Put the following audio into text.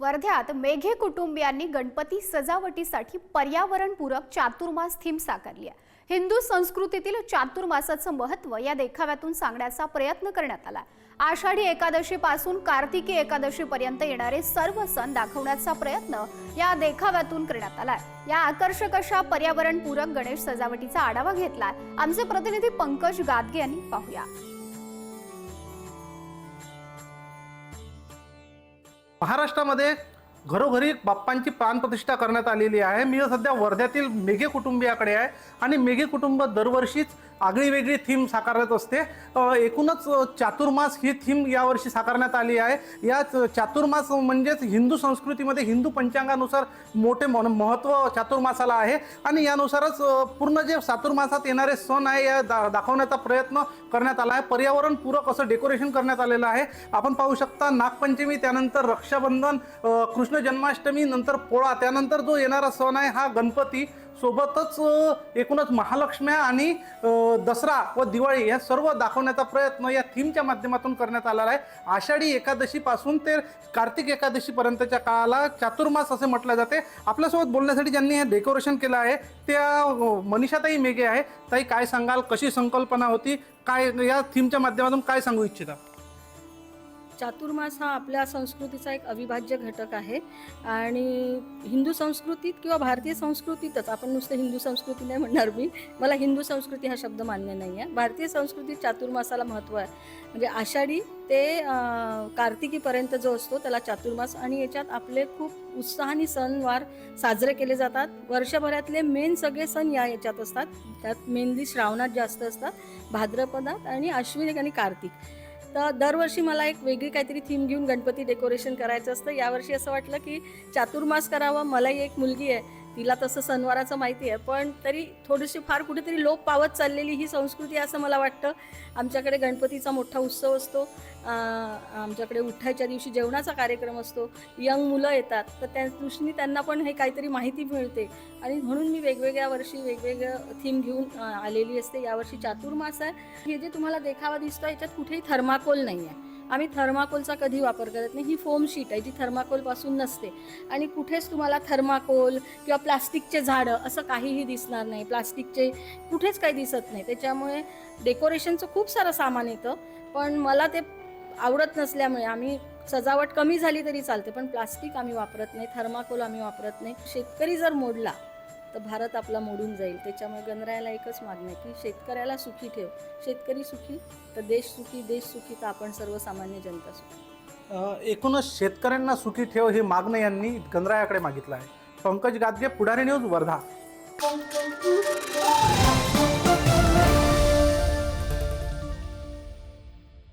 वर्ध्यात मेघे कुटुंबियांनी गणपती सजावटीसाठी पर्यावरणपूरक चातुर्मास थीम साकारली आहे. हिंदू संस्कृतीतील चातुर्मासाचं महत्त्व या देखाव्यातून सांगण्याचा प्रयत्न करण्यात आला. आषाढी एकादशीपासून कार्तिकी एकादशीपर्यंत येणारे सर्व सण दाखवण्याचा प्रयत्न या देखाव्यातून करण्यात आला या आकर्षक अशा पर्यावरणपूरक गणेश सजावटीचा आढावा घेतलाय आमचे प्रतिनिधी पंकज गादगे यांनी पाहूया. महाराष्ट्रामध्ये घरोघरी बाप्पांची प्राणप्रतिष्ठा करण्यात आलेली आहे. मी सध्या वर्ध्यातील मेघे कुटुंबियाकडे आहे आणि मेघे कुटुंब दरवर्षीच आगळी वेगळी थीम साकारत असते. एकूणच चातुर्मास ही थीम यावर्षी साकारण्यात आली आहे. या चातुर्मास म्हणजेच हिंदू संस्कृतीमध्ये हिंदू पंचांगानुसार मोठे मन महत्त्व चातुर्मासाला आहे. आणि यानुसारच पूर्ण जे चातुर्मासात येणारे सण आहे या दा दाखवण्याचा प्रयत्न करण्यात आला आहे. पर्यावरणपूरक असं डेकोरेशन करण्यात आलेलं आहे. आपण पाहू शकता नागपंचमी त्यानंतर रक्षाबंधन कृष्ण कृष्ण जन्माष्टमी नंतर पोळा त्यानंतर जो येणारा सण आहे हा गणपती सोबतच एकूणच महालक्ष्म्या आणि दसरा व दिवाळी या सर्व दाखवण्याचा प्रयत्न या थीमच्या माध्यमातून करण्यात आलेला आहे. आषाढी एकादशीपासून ते कार्तिक एकादशीपर्यंतच्या काळाला चातुर्मास असे म्हटलं जाते. आपल्यासोबत बोलण्यासाठी ज्यांनी हे डेकोरेशन केलं आहे त्या मनीषाताई मेघे आहे. ताई काय सांगाल? कशी संकल्पना होती? काय या थीमच्या माध्यमातून काय सांगू इच्छिता? चातुर्मास हा आपल्या संस्कृतीचा एक अविभाज्य घटक आहे. आणि हिंदू संस्कृतीत किंवा भारतीय संस्कृतीतच आपण नुसतं हिंदू संस्कृती नाही म्हणणार मी मला हिंदू संस्कृती हा शब्द मान्य नाही आहे. भारतीय संस्कृतीत चातुर्मासाला महत्त्व आहे. म्हणजे आषाढी ते कार्तिकीपर्यंत जो असतो त्याला चातुर्मास आणि याच्यात आपले खूप उत्साहाने सणवार साजरे केले जातात. वर्षभरातले मेन सगळे सण या याच्यात असतात. त्यात मेनली श्रावणात जास्त असतात भाद्रपदात आणि अश्विन आणि कार्तिक. तर दरवर्षी मला एक वेगळी काहीतरी थीम घेऊन गणपती डेकोरेशन करायचं असतं. यावर्षी असं वाटलं की चातुर्मास करावं. मलाही एक मुलगी आहे. तिला तसं सणवाराचं माहिती आहे पण तरी थोडीशी फार कुठेतरी लोप पावत चाललेली ही संस्कृती असं मला वाटतं. आमच्याकडे गणपतीचा मोठा उत्सव असतो. आमच्याकडे उठायच्या दिवशी जेवणाचा कार्यक्रम असतो. यंग मुलं येतात तर त्या दृष्टीने त्यांना पण हे काहीतरी माहिती मिळते. आणि म्हणून मी वेगवेगळ्या वर्षी वेगवेगळं थीम घेऊन आलेली असते. यावर्षी चातुर्मास आहे. हे जे तुम्हाला देखावा दिसतो याच्यात कुठेही थर्माकोल नाही आहे आम्ही थर्माकोलचा कधी वापर करत नाही. ही फोम शीट आहे जी थर्माकोलपासून नसते. आणि कुठेच तुम्हाला थर्माकोल किंवा प्लास्टिकचे झाडं असं काहीही दिसणार नाही. प्लास्टिकचे कुठेच काही दिसत नाही. त्याच्यामुळे डेकोरेशनचं खूप सारं सामान येतं. पण मला ते आवडत नसल्यामुळे आम्ही सजावट कमी झाली तरी चालते. पण प्लास्टिक आम्ही वापरत नाही थर्माकोल आम्ही वापरत नाही. शेतकरी जर मोडला तर भारत आपला मोडून जाईल. त्याच्यामुळे गणरायाला एकच मागणं आहे की शेतकऱ्याला सुखी ठेव. शेतकरी सुखी तर देश सुखी देश सुखी तर आपण सर्वसामान्य जनता सुखी. एकूणच शेतकऱ्यांना सुखी ठेव हे मागणं यांनी गणरायाकडे मागितलं आहे. पंकज गादगे पुढारी न्यूज वर्धा.